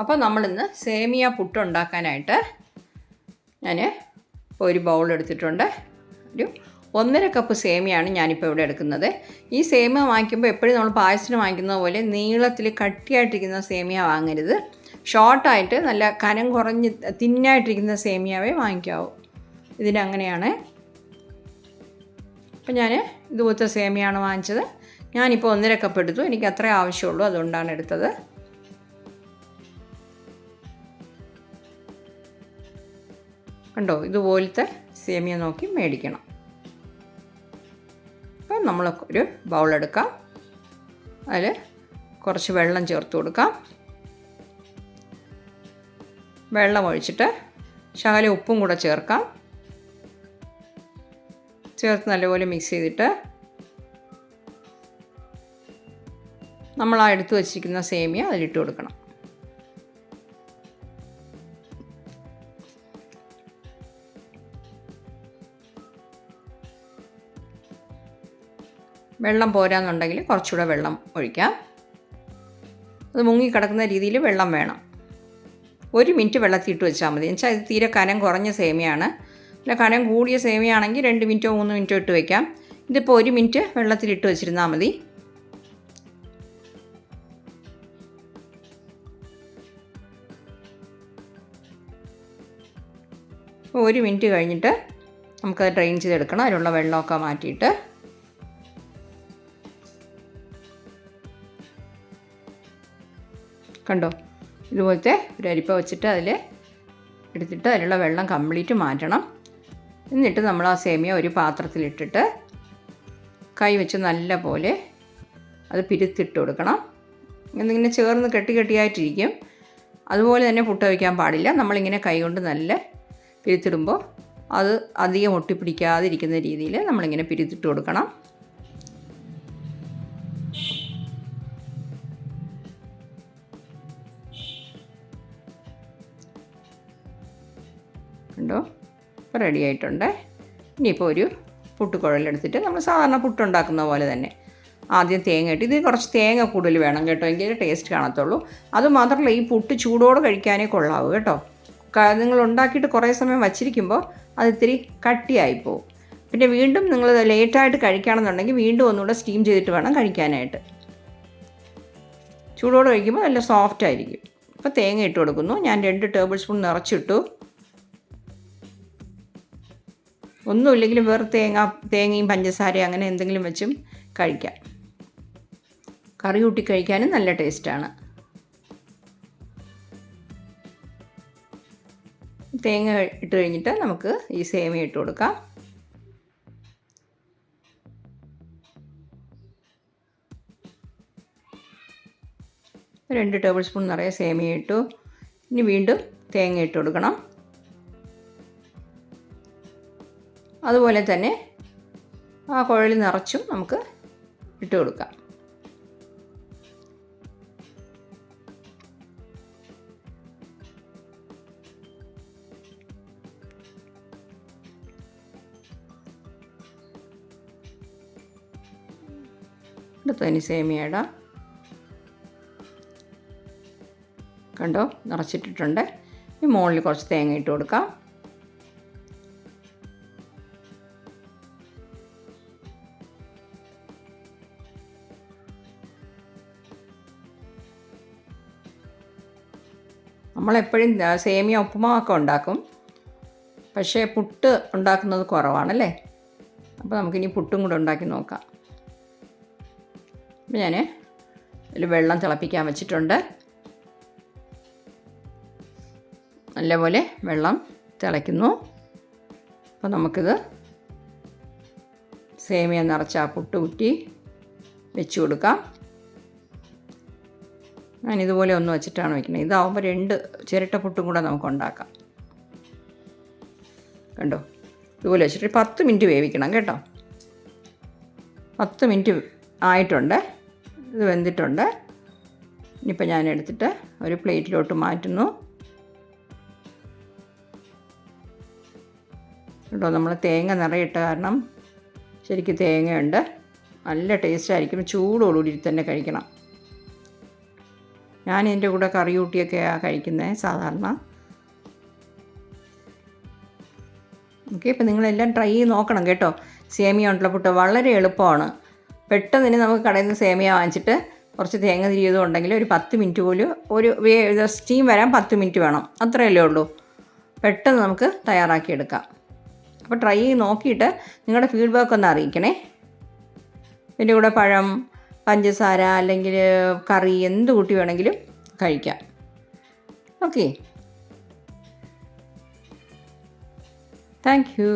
അപ്പോൾ നമ്മളിന്ന് സേമിയ പുട്ട് ഉണ്ടാക്കാനായിട്ട് ഞാൻ ഒരു ബൗൾ എടുത്തിട്ടുണ്ട്. ഒരു ഒന്നര കപ്പ് സേമിയാണ് ഞാനിപ്പോൾ ഇവിടെ എടുക്കുന്നത്. ഈ സേമിയ വാങ്ങിക്കുമ്പോൾ എപ്പോഴും നമ്മൾ പായസത്തിന് വാങ്ങിക്കുന്ന പോലെ നീളത്തിൽ കട്ടിയായിട്ടിരിക്കുന്ന സേമിയ വാങ്ങരുത്. ഷോർട്ടായിട്ട് നല്ല കനം കുറഞ്ഞ് തിന്നായിട്ടിരിക്കുന്ന സേമിയാവേ വാങ്ങിക്കാവൂ. ഇതിനങ്ങനെയാണ് അപ്പം ഞാൻ ഇതുപോലത്തെ സേമിയാണ് വാങ്ങിച്ചത്. ഞാനിപ്പോൾ ഒന്നര കപ്പ് എടുത്തു. എനിക്ക് അത്രേ ആവശ്യമുള്ളൂ. അതുകൊണ്ടാണ് എടുത്തത്. കണ്ടോ ഇതുപോലത്തെ സേമിയ നോക്കി മേടിക്കണം. അപ്പം നമ്മൾ ഒരു ബൗൾ എടുക്കാം. അതിൽ കുറച്ച് വെള്ളം ചേർത്ത് കൊടുക്കാം. വെള്ളം ഒഴിച്ചിട്ട് ശകലം ഉപ്പും കൂടെ ചേർക്കാം. ചേർത്ത് നല്ലപോലെ മിക്സ് ചെയ്തിട്ട് നമ്മൾ ആ എടുത്തു വച്ചിരിക്കുന്ന സേമിയ അതിലിട്ട് കൊടുക്കണം. വെള്ളം പോരാന്നുണ്ടെങ്കിൽ കുറച്ചുകൂടെ വെള്ളം ഒഴിക്കാം. അത് മുങ്ങിക്കിടക്കുന്ന രീതിയിൽ വെള്ളം വേണം. ഒരു മിനിറ്റ് വെള്ളത്തിയിട്ട് വെച്ചാൽ മതി. എന്നുവെച്ചാൽ ഇത് തീരെ കനം കുറഞ്ഞ സേമിയാണ്. അല്ല കനം കൂടിയ സേമിയാണെങ്കിൽ രണ്ട് മിനിറ്റോ മൂന്ന് മിനിറ്റോ ഇട്ട് വയ്ക്കാം ഇതിപ്പോൾ ഒരു മിനിറ്റ് വെള്ളത്തിലിട്ട് വെച്ചിരുന്നാൽ മതി. ഒരു മിനിറ്റ് കഴിഞ്ഞിട്ട് നമുക്കത് ഡ്രെയിൻ ചെയ്തെടുക്കണം. അതിലുള്ള വെള്ളമൊക്കെ മാറ്റിയിട്ട് കണ്ടോ? ഇതുപോലത്തെ ഒരു അരിപ്പ വെച്ചിട്ട് അതിൽ എടുത്തിട്ട് അതിലുള്ള വെള്ളം കംപ്ലീറ്റ് മാറ്റണം. എന്നിട്ട് നമ്മൾ ആ സേമിയ ഒരു പാത്രത്തിലിട്ടിട്ട് കൈ വെച്ച് നല്ല പോലെ അത് പിരുത്തിട്ട് കൊടുക്കണം. എന്നിങ്ങനെ ചേർന്ന് കെട്ടി കെട്ടിയായിട്ടിരിക്കും. അതുപോലെ തന്നെ പുട്ട വയ്ക്കാൻ പാടില്ല. നമ്മളിങ്ങനെ കൈ കൊണ്ട് നല്ല പിരുത്തിടുമ്പോൾ അത് അധികം ഒട്ടിപ്പിടിക്കാതിരിക്കുന്ന രീതിയിൽ നമ്മളിങ്ങനെ പിരുത്തിട്ട് കൊടുക്കണം. കണ്ടോ ഇപ്പോൾ റെഡി ആയിട്ടുണ്ട്. ഇനിയിപ്പോൾ ഒരു പുട്ടുകുഴലെടുത്തിട്ട് നമ്മൾ സാധാരണ പുട്ടുണ്ടാക്കുന്ന പോലെ തന്നെ ആദ്യം തേങ്ങ ഇട്ട് ഇത് കുറച്ച് തേങ്ങ കൂടുതൽ വേണം കേട്ടോ എങ്കിൽ ടേസ്റ്റ് കാണത്തുള്ളൂ. അതുമാത്രമല്ല ഈ പുട്ട് ചൂടോടെ കഴിക്കാനേ കൊള്ളാവൂ കേട്ടോ. നിങ്ങൾ ഉണ്ടാക്കിയിട്ട് കുറേ സമയം വച്ചിരിക്കുമ്പോൾ അത് ഇത്തിരി കട്ടിയായിപ്പോവും പിന്നെ വീണ്ടും നിങ്ങൾ ലേറ്റായിട്ട് കഴിക്കുകയാണെന്നുണ്ടെങ്കിൽ വീണ്ടും ഒന്നുകൂടെ സ്റ്റീം ചെയ്തിട്ട് വേണം കഴിക്കാനായിട്ട്. ചൂടോടെ കഴിക്കുമ്പോൾ നല്ല സോഫ്റ്റ് ആയിരിക്കും. അപ്പോൾ തേങ്ങ ഇട്ട് കൊടുക്കുന്നു. ഞാൻ രണ്ട് ടേബിൾ സ്പൂൺ നിറച്ചിട്ടു. ഒന്നുമില്ലെങ്കിലും വേറെ തേങ്ങ തേങ്ങയും പഞ്ചസാരയും അങ്ങനെ എന്തെങ്കിലും വെച്ചും കഴിക്കാം. കറി കൂട്ടി കഴിക്കാനും നല്ല ടേസ്റ്റാണ്. തേങ്ങ ഇട്ട് കഴിഞ്ഞിട്ട് നമുക്ക് ഈ സേമിയ ഇട്ട് കൊടുക്കാം. രണ്ട് ടേബിൾ സ്പൂൺ നിറയെ സേമിയ ഇട്ടു. ഇനി വീണ്ടും തേങ്ങ ഇട്ട് കൊടുക്കണം. അതുപോലെ തന്നെ ആ കുഴൽ നിറച്ചും നമുക്ക് ഇട്ട് കൊടുക്കാം. അടുത്തതിന് സേമിയ കണ്ടോ? നിറച്ചിട്ടിട്ടുണ്ട്. ഈ മുകളിൽ കുറച്ച് തേങ്ങ ഇട്ട് കൊടുക്കാം. നമ്മളെപ്പോഴും സേമിയ ഉപ്പുമാവൊക്കെ ഉണ്ടാക്കും. പക്ഷേ പുട്ട് ഉണ്ടാക്കുന്നത് കുറവാണല്ലേ? അപ്പോൾ നമുക്കിനി പുട്ടും കൂടെ ഉണ്ടാക്കി നോക്കാം. അപ്പോൾ ഞാൻ ഇതിൽ വെള്ളം തിളപ്പിക്കാൻ വെച്ചിട്ടുണ്ട്. നല്ലപോലെ വെള്ളം തിളയ്ക്കുന്നു. അപ്പോൾ നമുക്കിത് സേമിയ നിറച്ച പുട്ട് കുറ്റി വെച്ച് കൊടുക്കാം. ഞാൻ ഇതുപോലെ ഒന്ന് വെച്ചിട്ടാണ് വെക്കുന്നത്. ഇതാവുമ്പോൾ രണ്ട് ചിരട്ട പുട്ടും കൂടെ നമുക്ക് ഉണ്ടാക്കാം കണ്ടോ? ഇതുപോലെ വെച്ചിട്ട് പത്ത് മിനിറ്റ് വേവിക്കണം കേട്ടോ. പത്ത് മിനിറ്റ് ആയിട്ടുണ്ട്. ഇത് വെന്തിട്ടുണ്ട്. ഇനിയിപ്പോൾ ഞാൻ എടുത്തിട്ട് ഒരു പ്ലേറ്റിലോട്ട് മാറ്റുന്നു. കേട്ടോ നമ്മൾ തേങ്ങ നിറയിട്ട കാരണം ശരിക്കും തേങ്ങയുണ്ട്. നല്ല ടേസ്റ്റ് ആയിരിക്കും. ചൂടോടുകൂടി തന്നെ കഴിക്കണം. ഞാൻ എന്റെ കൂടെ കറി കൂട്ടിയൊക്കെയാണ് കഴിക്കുന്നത് സാധാരണ. ഓക്കെ ഇപ്പം നിങ്ങളെല്ലാം ട്രൈ ചെയ്ത് നോക്കണം കേട്ടോ. സേമിയ ഉണ്ടല്ലോ പുട്ട് വളരെ എളുപ്പമാണ്. പെട്ടെന്ന് തന്നെ നമുക്ക് കടയിൽ നിന്ന് സേമിയ വാങ്ങിച്ചിട്ട് കുറച്ച് തേങ്ങ തിരിയതും ഉണ്ടെങ്കിൽ ഒരു പത്ത് മിനിറ്റ് പോലും ഒരു സ്റ്റീം വരാൻ പത്ത് മിനിറ്റ് വേണം. അത്രയല്ലേ ഉള്ളൂ. പെട്ടെന്ന് നമുക്ക് തയ്യാറാക്കിയെടുക്കാം. അപ്പോൾ ട്രൈ ചെയ്ത് നോക്കിയിട്ട് നിങ്ങളുടെ ഫീഡ്ബാക്ക് ഒന്ന് അറിയിക്കണേ. ഇതിന്റെ കൂടെ പഴം പഞ്ചസാര അല്ലെങ്കിൽ കറി എന്ത് കൂട്ടി വേണമെങ്കിലും കഴിക്കാം. Okay thank you